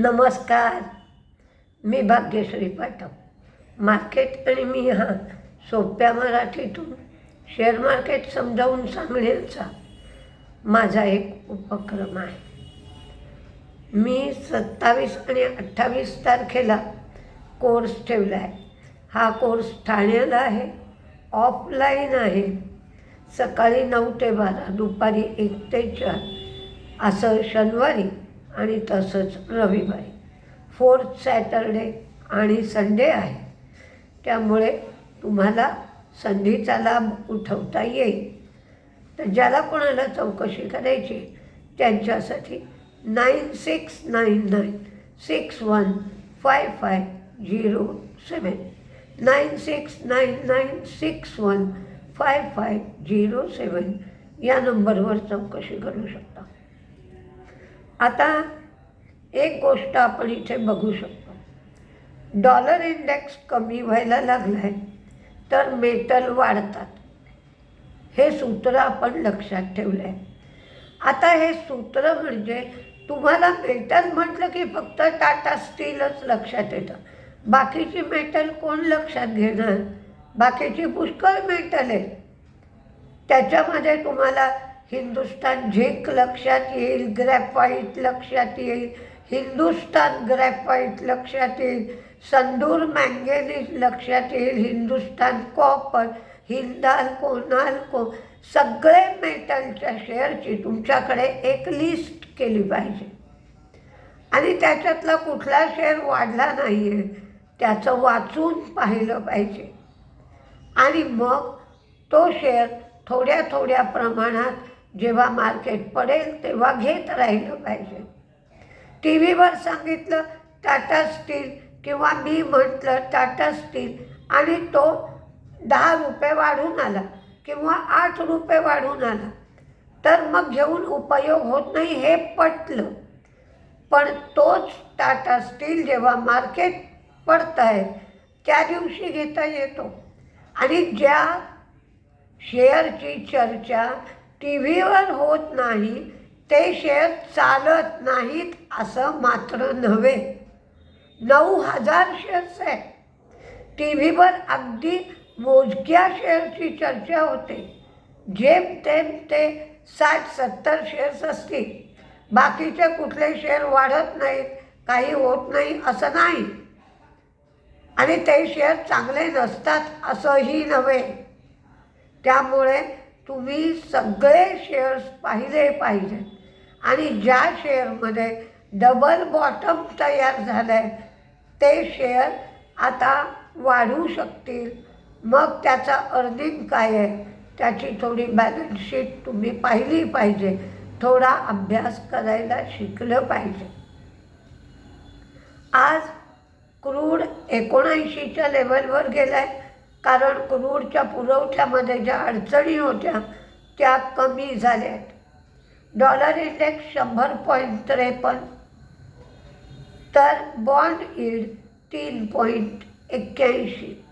नमस्कार. मी भाग्यश्री पाठक. मार्केट आणि मी हा सोप्या मराठीतून शेअर मार्केट समजावून सांगण्याचा माझा एक उपक्रम आहे. मी सत्तावीस आणि अठ्ठावीस तारखेला कोर्स ठेवला आहे हा कोर्स ठाण्याला आहे. ऑफलाईन आहे. सकाळी नऊ ते बारा दुपारी एक ते चार असं शनिवारी आणि तसंच रविवारी. फोर्थ सॅटरडे आणि संडे आहे. त्यामुळे तुम्हाला संधीचा लाभ उठवता येईल. तर ज्याला कोणाला चौकशी करायची त्यांच्यासाठी nine six nine nine six one five five zero seven nine six nine nine six one five five zero seven या नंबरवर चौकशी करू शकता. आता एक गोष्ट आपण इथे बघू शकतो. डॉलर इंडेक्स कमी व्हायला लागला आहे तर मेटल वाढतात. हे सूत्र आपण लक्षात ठेवलं आहे आता हे सूत्र म्हणजे तुम्हाला मेटल म्हटलं की फक्त टाटा स्टीलच लक्षात येतं. बाकीची मेटल कोण लक्षात घेणार? बाकीची पुष्कळ मेटल आहे त्याच्यामध्ये तुम्हाला हिंदुस्तान झेक लक्षात येईल ग्रॅफाईट लक्षात येईल हिंदुस्तान ग्रॅफाईट लक्षात येईल संदूर मँगेनीज लक्षात येईल हिंदुस्तान कॉपर हिंदाल्को नाल्को सगळे मेटलच्या शेअरची तुमच्याकडे एक लिस्ट केली पाहिजे. आणि त्याच्यातला कुठला शेअर वाढला नाही आहे त्याचं वाचून पाहिलं पाहिजे. आणि मग तो शेअर थोड्या थोड्या प्रमाणात जेव्हा मार्केट पडेल तेव्हा घेत राहिलं पाहिजे. टी व्हीवर सांगितलं टाटा स्टील किंवा मी म्हटलं टाटा स्टील. आणि तो दहा रुपये वाढून आला किंवा आठ रुपये वाढून आला. तर मग घेऊन उपयोग होत नाही हे पटलं. पण तोच टाटा स्टील जेव्हा मार्केट पडत आहे त्या दिवशी घेता येतो. आणि ज्या शेअरची चर्चा टी व्हीवर होत नाही ते शेअर चालत नाहीत असं मात्र नव्हे. नऊ हजार शेअर्स आहेत. टी व्हीवर अगदी मोजक्या शेअरची चर्चा होते. जेमतेम ते साठ सत्तर शेअर्स असतील. बाकीचे कुठले शेअर वाढत नाहीत काही होत नाही असं नाही. आणि ते शेअर चांगले नसतात असंही नव्हे. त्यामुळे तुम्ही सगळे शेअर्स पाहिले पाहिजेत. आणि ज्या शेअरमध्ये डबल बॉटम तयार झालं आहे ते शेअर आता वाढू शकतील. मग त्याचा अर्निंग काय आहे त्याची थोडी बॅलन्स शीट तुम्ही पाहिली पाहिजे. थोडा अभ्यास करायला शिकलं पाहिजे. आज क्रूड एकोणऐंशीच्या लेवलवर गेला आहे कारण क्रूडच्या पुरवठ्यामध्ये ज्या अडचणी होत्या त्या कमी झाल्या आहेत डॉलर इंडेक्स शंभर पॉईंट त्रेपन्न. तर बॉन्ड ईड तीन पॉईंट एक्क्याऐंशी.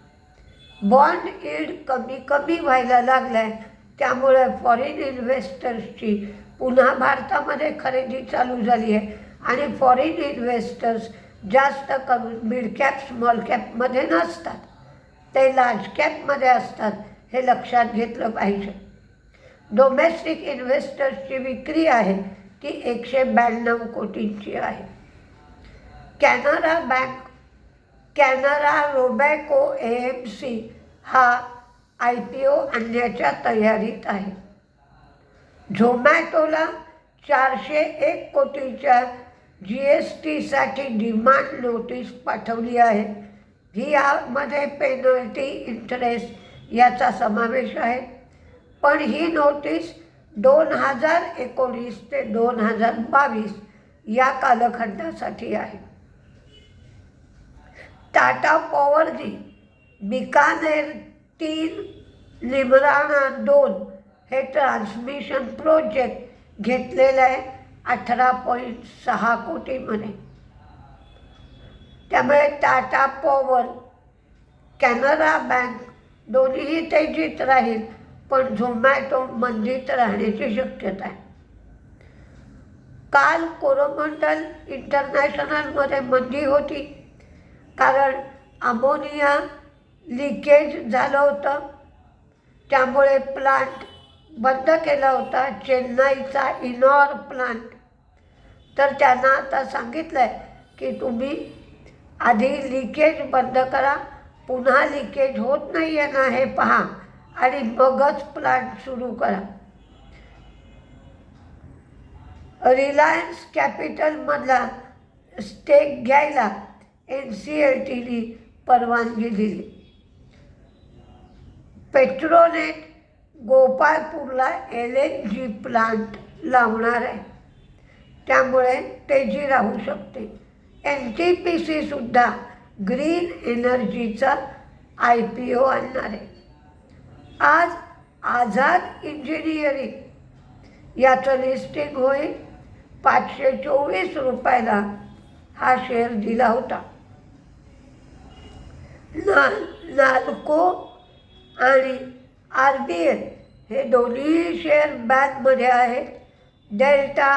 बॉन्ड ईड कमी कमी व्हायला लागला आहे त्यामुळे फॉरेन इन्व्हेस्टर्सची पुन्हा भारतामध्ये खरेदी चालू झाली आहे. आणि फॉरेन इन्व्हेस्टर्स जास्त करून मिड कॅप स्मॉल कॅपमध्ये नसतात. ते लार्ज कॅपमध्ये असतात हे लक्षात घेतलं पाहिजे. डोमेस्टिक इन्व्हेस्टर्सची विक्री आहे ती एकशे ब्याण्णव कोटींची आहे. Canara bank Canara Robeco A M C हा आय पी ओ आणण्याच्या तयारीत आहे. झोमॅटोला चारशे एक कोटीच्या जी एस टीसाठी डिमांड नोटीस पाठवली आहे. ही यामध्ये पेनल्टी इंटरेस्ट याचा समावेश आहे. पण ही नोटीस दोन हजार एकोणीस ते दोन हजार बावीस या कालखंडासाठी आहे. टाटा पॉवरजी बिकानेर तीन लिमराणा दोन हे ट्रान्समिशन प्रोजेक्ट घेतलेलं आहे अठरा पॉईंट सहा कोटीमध्ये त्यामुळे टाटा पॉवर कॅनरा बँक दोन्हीही तेजीत राहील. पण झोमॅटो मंदीत राहण्याची शक्यता आहे. काल कोरोमंडल इंटरनॅशनलमध्ये मंदी होती. कारण अमोनिया लिकेज झालं होतं. त्यामुळे प्लांट बंद केला होता. चेन्नईचा इनॉर प्लांट. तर त्यांना आता सांगितलं आहे की तुम्ही आधी लिकेज बंद करा. पुन्हा लिकेज होत नाही आहे ना हे पहा. आणि मगच प्लांट सुरू करा. रिलायन्स कॅपिटलमधला स्टेक घ्यायला एन सी एल टीने परवानगी दिली. पेट्रोनेट गोपाळपूरला एल एन जी प्लांट लावणार आहे. त्यामुळे तेजी राहू शकते. एन टी पी सीसुद्धा ग्रीन एनर्जीचा आय पी ओ आणणार आहे. आज आझाद इंजिनिअरिंग याचं लिस्टिंग होईल. पाचशे चोवीस रुपयाला हा शेअर दिला होता. ना नाल्को आणि आर बी एल हे दोन्ही शेअर बँकमध्ये आहेत. डेल्टा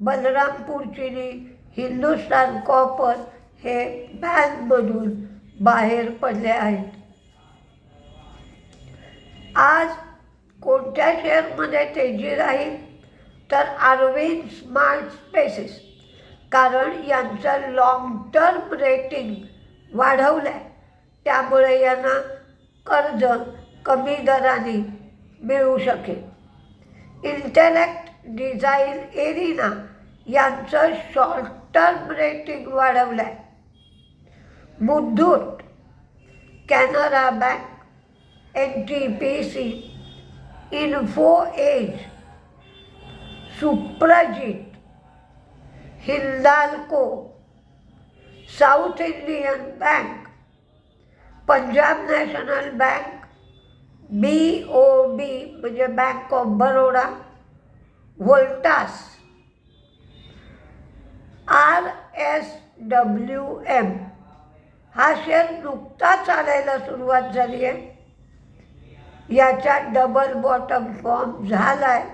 बलरामपूर चिनी हिंदुस्तान कॉपर हे बँकमधून बाहेर पडले आहेत. आज कोणत्या शेअरमध्ये तेजी राहील? तर अरविंद स्मार्ट स्पेसेस कारण यांचं लॉंग टर्म रेटिंग वाढवलं आहे त्यामुळे यांना कर्ज कमी दराने मिळू शकेल. इंटेलेक्ट डिझाईन एरिना यांचं शॉर्ट टर्म रेटिंग वाढवलं आहे Muthoot Canara bank N T P C Info Edge Suprajit Hindalco South Indian bank Punjab National bank B O B म्हणजे bank of Baroda Voltas R S W M. हा share नुकताच आलायला सुरुवात झाली आहे. याचा डबल बॉटम फॉर्म झाला आहे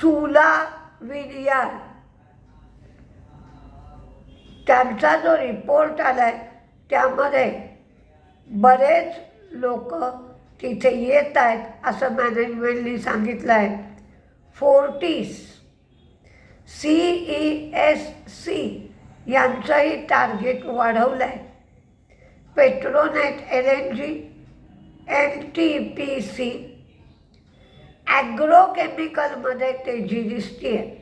सुला विलियार. त्यांचा जो रिपोर्ट आला आहे त्यामध्ये बरेच लोक तिथे येत आहेत असं मॅनेजमेंटनी सांगितलं आहे Fortis C E S C यांचंही टार्गेट वाढवलं आहे Petronet L N G N T P C ॲग्रोकेमिकलमध्ये तेजी दिसते आहे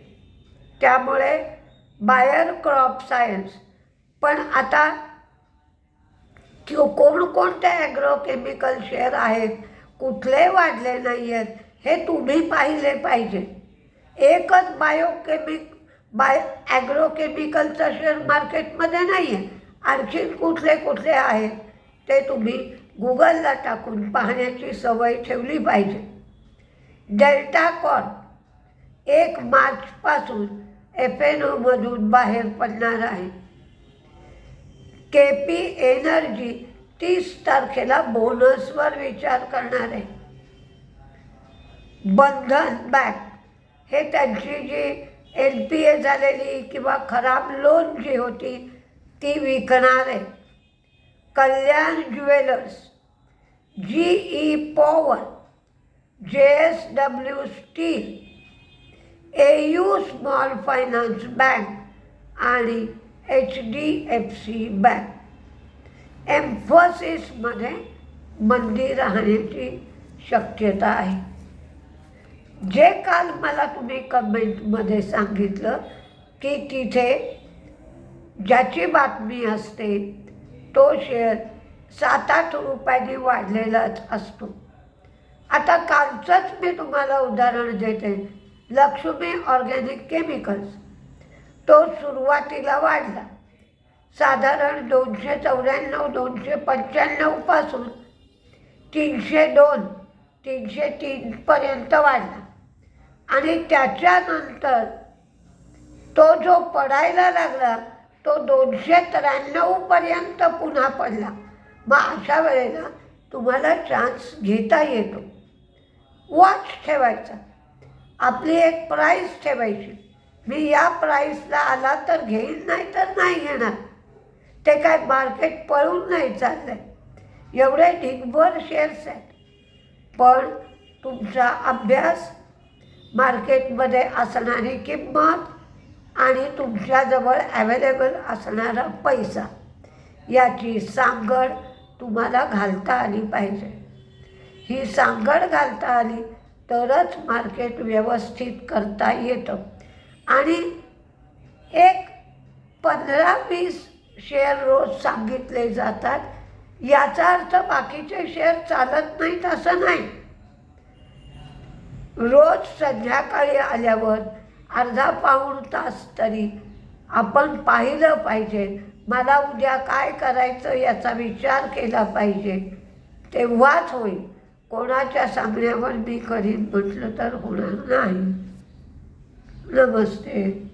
त्यामुळे बायर क्रॉप सायन्स. पण आता कोणकोणते ॲग्रोकेमिकल शेअर आहेत कुठले वाढले नाही आहेत हे तुम्ही पाहिले पाहिजे. एकच बायोकेमिक बाय ॲग्रोकेमिकलचं शेअर मार्केटमध्ये नाही आहे आणखी कुठले कुठले आहेत? ते तुम्ही गुगलला टाकून पाहण्याची सवय ठेवली पाहिजे. डेल्टा कॉन एक मार्चपासून एफ एन ओमधून बाहेर पडणार आहे. के पी एनर्जी तीस तारखेला बोनसवर विचार करणार आहे. बंधन बँक हे त्यांची जी एल पी ए झालेली किंवा खराब लोन जी होती ती विकणार आहे. Kalyan jewellers G E power J S W steel A U small finance bank आणि H D F C bank. एम्फोसिसमध्ये मंदी राहण्याची शक्यता आहे. जे काल मला तुम्ही कमेंटमध्ये सांगितलं की तिथे ज्याची बातमी असते तो शेअर सात आठ रुपयांनी वाढलेलाच असतो. आता कालचंच मी तुम्हाला उदाहरण देते. Laxmi organic chemicals. तो सुरुवातीला वाढला. साधारण दोनशे चौऱ्याण्णव दोनशे पंच्याण्णवपासून तीनशे दोन तीनशे तीनपर्यंत वाढला. आणि त्याच्यानंतर तो जो पडायला लागला तो दोनशे त्र्याण्णवपर्यंत पुन्हा पडला. मग अशा वेळेला तुम्हाला चान्स घेता येतो. वॉच ठेवायचा. आपली एक प्राईस ठेवायची. मी या प्राईसला आला तर घेईन नाही तर नाही घेणार. ते काय मार्केट पळून नाही चाललंय. एवढे ढिगभर शेअर्स आहेत. पण तुमचा अभ्यास मार्केटमध्ये असणारी किंमत आणि तुमच्याजवळ ॲवेलेबल असणारा पैसा. याची सांगड तुम्हाला घालता आली पाहिजे. ही सांगड घालता आली तरच मार्केट व्यवस्थित करता येतं. आणि एक पंधरा वीस शेअर रोज सांगितले जातात. याचा अर्थ बाकीचे शेअर चालत नाहीत असं नाही. रोज संध्याकाळी आल्यावर अर्धा पाऊण तास तरी आपण पाहिलं पाहिजे. मला उद्या काय करायचं याचा विचार केला पाहिजे. तेव्हाच होईल. कोणाच्या सांगण्यावर मी करीन म्हटलं तर होणार नाही. नमस्ते.